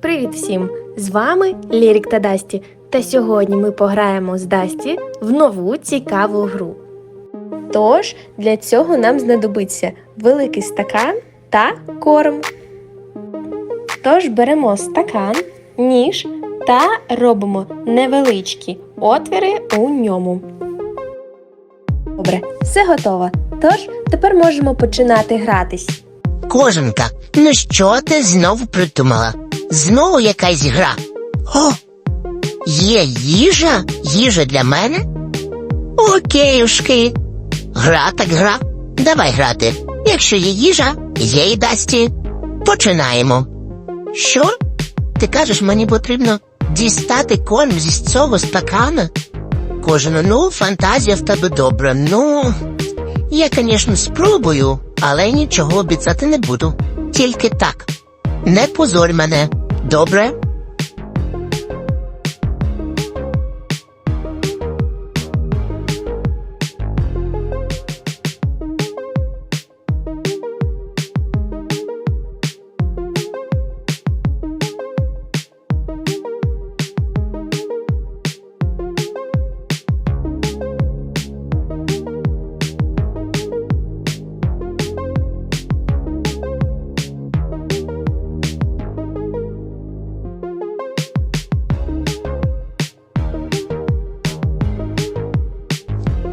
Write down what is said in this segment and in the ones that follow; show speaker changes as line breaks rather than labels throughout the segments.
Привіт всім! З вами Лірік та Дасті. Та сьогодні ми пограємо з Дасті в нову цікаву гру. Тож для цього нам знадобиться великий стакан та корм. Тож беремо стакан, ніж та робимо невеличкі отвіри у ньому. Добре, все готово. Тож тепер можемо починати гратись.
Кожанка, ну що ти знову придумала? Знову якась гра. О, є їжа? Їжа для мене? Окейушки. Гра так гра. Давай грати. Якщо є їжа, є і дасті. Починаємо. Що? Ти кажеш, мені потрібно дістати корм зі цього стакана? Кожен, ну, фантазія в тебе добра. Ну, я, звісно, спробую, але нічого обіцяти не буду. Тільки так. Не позорь мене. Добре?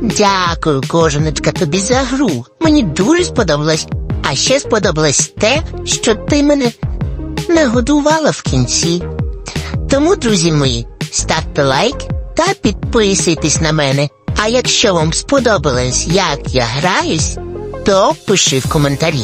Дякую, кожаночка, тобі за гру. Мені дуже сподобалось. А ще сподобалось те, що ти мене нагодувала в кінці. Тому, друзі мої, ставте лайк та підписуйтесь на мене. А якщо вам сподобалось, як я граюсь, то пиши в коментарі.